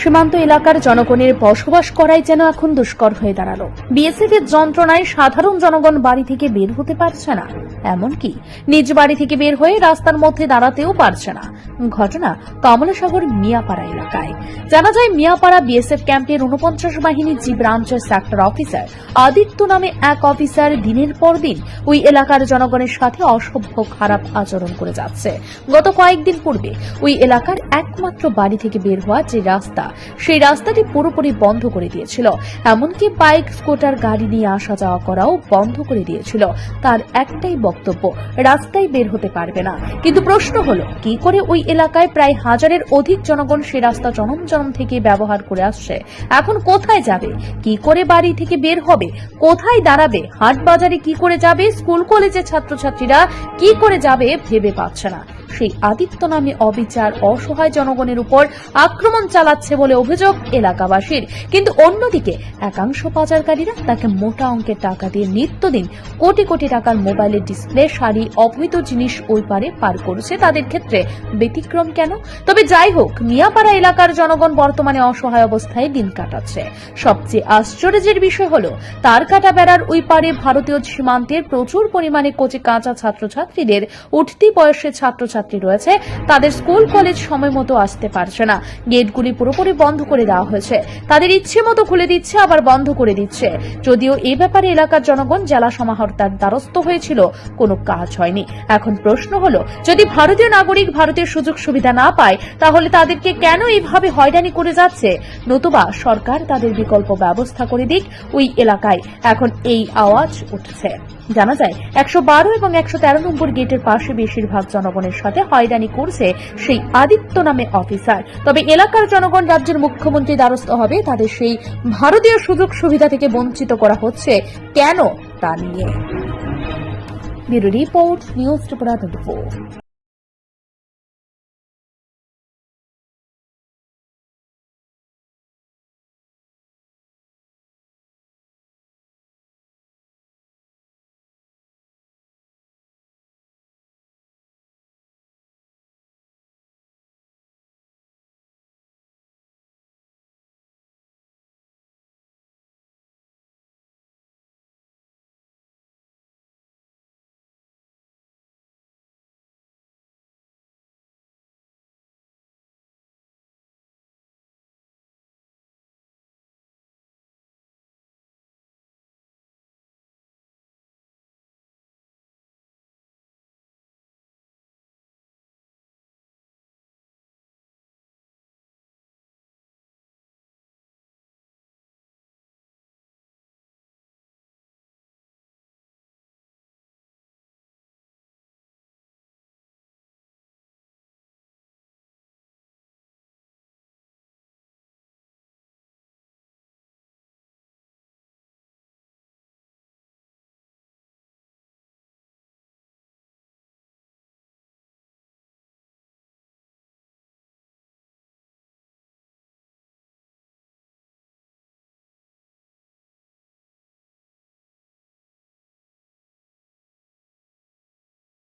সীমান্ত এলাকার জনগণের বসবাস করাই যেন এখন দুষ্কর হয়ে দাঁড়াল। বিএসএফ এর যন্ত্রণায় সাধারণ জনগণ বাড়ি থেকে বের হতে পারছে না। এমনকি নিজ বাড়ি থেকে বের হয়ে রাস্তার মধ্যে দাঁড়াতেও পারছে না। ঘটনা কমলাসাগর মিয়াপাড়া এলাকায়। জানা যায়, মিয়াপাড়া বিএসএফ ক্যাম্পের উনপঞ্চাশ বাহিনী জি ব্রাঞ্চের সেক্টর অফিসার আদিত্য নামে এক অফিসার দিনের পর দিন ওই এলাকার জনগণের সাথে অসভ্য খারাপ আচরণ করে যাচ্ছে। গত কয়েকদিন পূর্বে ওই এলাকার একমাত্র বাড়ি থেকে বের হওয়া যে রাস্তা সেই রাস্তাটি পুরোপুরি বন্ধ করে দিয়েছিল। এমনকি বাইক, স্কুটার, গাড়ি নিয়ে আসা যাওয়া করাও বন্ধ করে দিয়েছিল। তার একটাই বক্তব্য, রাস্তায় বের হতে পারবে না। কিন্তু প্রশ্ন হলো, কি করে ওই এলাকায় প্রায় হাজারের অধিক জনগণ সে রাস্তা জনম জনম থেকে ব্যবহার করে আসছে? এখন কোথায় যাবে? কি করে বাড়ি থেকে বের হবে? কোথায় দাঁড়াবে? হাট বাজারে কি করে যাবে? স্কুল, কলেজের ছাত্রছাত্রীরা কি করে যাবে ভেবে পাচ্ছে না। সেই আদিত্য নামে অবিচার, অসহায় জনগণের উপর আক্রমণ চালাচ্ছে বলে অভিযোগ এলাকাবাসীর। কিন্তু অন্যদিকে একাংশ পাচারকারীরা তাকে মোটা অঙ্কের টাকা দিয়ে নিত্যদিন কোটি কোটি টাকার মোবাইলের ডিসপ্লে, শাড়ি, অবৈধ জিনিস ওই পারে পার করছে তাদের ক্ষেত্রে। ব্যতিক্রম কেন? তবে যাই হোক মিয়াপাড়া এলাকার জনগণ বর্তমানে অসহায় অবস্থায় দিন কাটাচ্ছে। সবচেয়ে আশ্চর্যের বিষয় হল তার কাটা বেড়ার ওই পারে ভারতীয় সীমান্তের প্রচুর পরিমাণে কোচে কাঁচা ছাত্রছাত্রীদের উঠতি বয়সের ছাত্রছাত্রী রয়েছে, তাদের স্কুল, কলেজ সময় মতো আসতে পারছে না। গেটগুলি পুরোপুরি বন্ধ করে দেওয়া হয়েছে। তাদের ইচ্ছে মতো খুলে দিচ্ছে, আবার বন্ধ করে দিচ্ছে। যদিও এ ব্যাপারে এলাকার জনগণ জেলা সমাহর্তার দ্বারস্থ হয়েছিল, কোনো কাজ হয়নি। এখন প্রশ্ন হলো, যদি ভারতীয় নাগরিক ভারতের সুযোগ সুবিধা না পায়, তাহলে তাদেরকে কেন এইভাবে হয়রানি করে যাচ্ছে? নতুবা সরকার তাদের বিকল্প ব্যবস্থা করে দিক ওই এলাকায়। এখন এই আওয়াজ উঠছে। জানা যায়, একশো বারো এবং একশো তেরো নম্বর গেটের পাশে বেশিরভাগ জনগণের সাথে হয়রানি করছে সেই আদিত্য নামে অফিসার। তবে এলাকার জনগণ রাজ্যের মুখ্যমন্ত্রী দ্বারস্থ হবে, তাদের সেই ভারতীয় সুযোগ সুবিধা থেকে বঞ্চিত করা হচ্ছে। কেন তা নিয়ে? Report, news